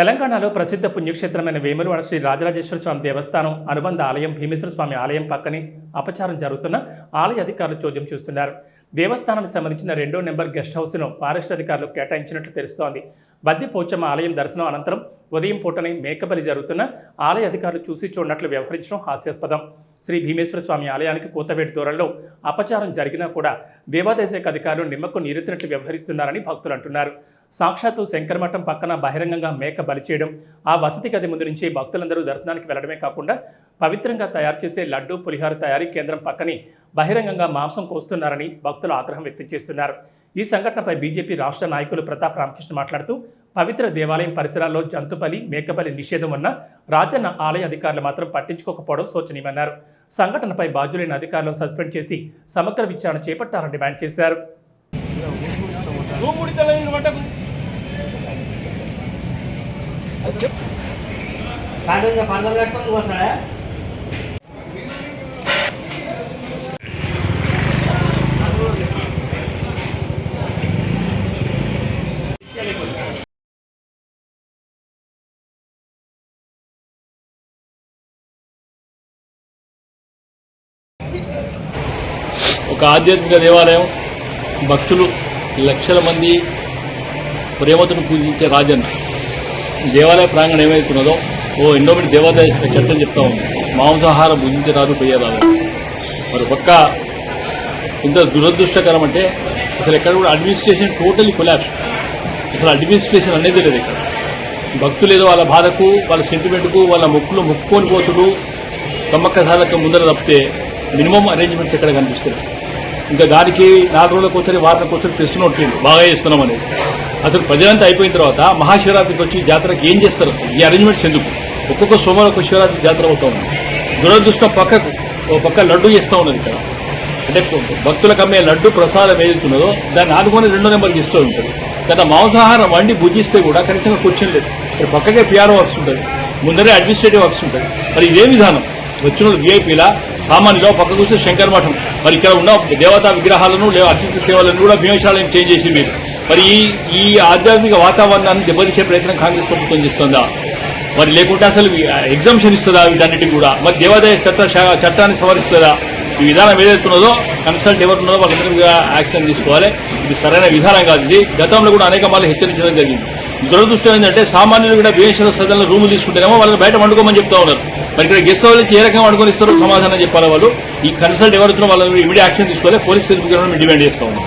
తెలంగాణలో ప్రసిద్ధ పుణ్యక్షేత్రమైన వేములవాడ శ్రీ రాజరాజేశ్వర స్వామి దేవస్థానం అనుబంధ ఆలయం భీమేశ్వర స్వామి ఆలయం పక్కనే అపచారం జరుగుతున్న ఆలయ అధికారులు చోద్యం చూస్తున్నారు. దేవస్థానానికి సంబంధించిన రెండో నెంబర్ గెస్ట్ హౌస్ను ఫారెస్ట్ అధికారులు కేటాయించినట్లు తెలుస్తోంది. బద్ది పోచమ్మ ఆలయం దర్శనం అనంతరం ఉదయం పూటనే మేకబలి జరుగుతున్న ఆలయ అధికారులు చూసి చూడనట్లు వ్యవహరించడం హాస్యాస్పదం. శ్రీ భీమేశ్వర స్వామి ఆలయానికి కూతవేటి దూరంలో అపచారం జరిగినా కూడా దేవాదాయ శాఖ అధికారులు నిమ్మకు నీరెత్తినట్లు వ్యవహరిస్తున్నారని భక్తులు అంటున్నారు. సాక్షాత్తు శంకరమఠం పక్కన బహిరంగంగా మేక బలి చేయడం ఆ వసతి గది ముందు నుంచి భక్తులందరూ దర్శనానికి వెళ్ళడమే కాకుండా పవిత్రంగా తయారు చేసే లడ్డు పులిహార తయారీ కేంద్రం పక్కనే బహిరంగంగా మాంసం కోస్తున్నారని భక్తులు ఆగ్రహం వ్యక్తం చేస్తున్నారు. ఈ సంఘటనపై బీజేపీ రాష్ట్ర నాయకులు ప్రతాప్ రామకృష్ణ మాట్లాడుతూ పవిత్ర దేవాలయం పరిసరాల్లో జంతుబలి మేకబలి నిషేధం ఉన్న రాజన్న ఆలయ అధికారులు మాత్రం పట్టించుకోకపోవడం శోచనీయమన్నారు. సంఘటనపై బాధ్యులైన అధికారులను సస్పెండ్ చేసి సమగ్ర విచారణ చేపట్టాలని డిమాండ్ చేశారు. నువ్వు ముడితలేని వంటకు కాంటే పందలు కట్టుకొని నువ్వు వస్తాడా? ఒక ఆధ్యాత్మిక దేవాలయం భక్తులు లక్షల మంది ప్రేమతను పూజించే రాజన్న. దేవాలయ ప్రాంగణం ఏమైతున్నదో ఓ ఎండోమెంట్ దేవాలయ చట్టం చెప్తా ఉంది. మాంసాహారం భుజించరాదు పోయేరాదు మరి పక్క ఇంత దురదృష్టకరం అంటే అసలు ఎక్కడ కూడా అడ్మినిస్ట్రేషన్ టోటలీ కొలాప్స్ అసలు అడ్మినిస్ట్రేషన్ అనేది లేదు ఇక్కడ. భక్తులు ఏదో వాళ్ళ బాధకు వాళ్ళ సెంటిమెంట్కు వాళ్ళ ముక్కులు మొక్కుకొని పోతుడు సమ్మక్క సాధక ముందర తప్పితే మినిమం అరేంజ్మెంట్స్ ఎక్కడ కనిపిస్తుంది ఇంకా దానికి నాలుగు రోజులకు వచ్చి వారానికి వచ్చి తెస్తున్నట్లేదు బాగా చేస్తున్నాం అనేది. అసలు ప్రజలంతా అయిపోయిన తర్వాత మహాశివరాత్రికి వచ్చి జాతరకి ఏం చేస్తారు అసలు? ఈ అరేంజ్మెంట్స్ ఎందుకు? ఒక్కొక్క సోమవారం ఒక శివరాత్రి జాతర అవుతా ఉంది. దురదృష్టం పక్కకు ఓ పక్క లడ్డు చేస్తూ ఉన్నది ఇక్కడ. అంటే భక్తులకు అమ్మే లడ్డు ప్రసాదం ఏదైతున్నదో దాన్ని ఆదుకొని రెండో నెంబర్ ఇస్తూ ఉంటుంది కదా మాంసాహారం వండి భుజిస్తే కూడా కనీసంగా కూర్చోలేదు ఇక్కడ పక్కకే పిఆర్ఓ వర్క్స్ ఉంటుంది. ముందరే అడ్మినిస్ట్రేటివ్ వర్క్స్ ఉంటుంది. మరి ఇదే విధానం. వచ్చిన విఐపీల సామాన్యులో పక్క కూర్చొని శంకర్ మఠం. మరి ఇక్కడ ఉన్న దేవతా విగ్రహాలను లేదా అతిథి సేవలను కూడా భీమశాలను చేంజ్ చేసి మీరు. మరి ఈ ఈ ఆధ్యాత్మిక వాతావరణాన్ని దెబ్బతీసే ప్రయత్నం కాంగ్రెస్ ప్రభుత్వం చేస్తుందా? మరి లేకుంటే అసలు ఎగ్జామ్షన్ ఇస్తుందా వీటన్నిటికి కూడా? మరి దేవాదాయ చట్ట చట్టాన్ని సవరిస్తుందా? ఈ విధానం ఏదైతున్నదో కన్సల్ట్ ఎవరున్నదో వాళ్ళందరూ యాక్షన్ తీసుకోవాలి. ఇది సరైన విధానం కాదు. ఇది గతంలో కూడా అనేక మార్లు హెచ్చరించడం జరిగింది. దురదృష్టం ఏంటంటే సామాన్యులు కూడా భీమేశ్వర సదనంలో రూములు తీసుకుంటేనేమో వాళ్ళని బయట వండుకోమని చెప్తా ఉన్నారు. మరి ఇక్కడ గెస్ట్ హౌస్ ఏ రకంగా వండుకొని ఇస్తారో సమాధానం చెప్పాలి వాళ్ళు? ఈ కన్సల్ట్ ఎవరు వాళ్ళని ఇమీడియట్ యాక్షన్ తీసుకోవాలి పోలీస్ డిపార్ట్మెంట్ డిమాండ్ చేస్తా ఉన్నాం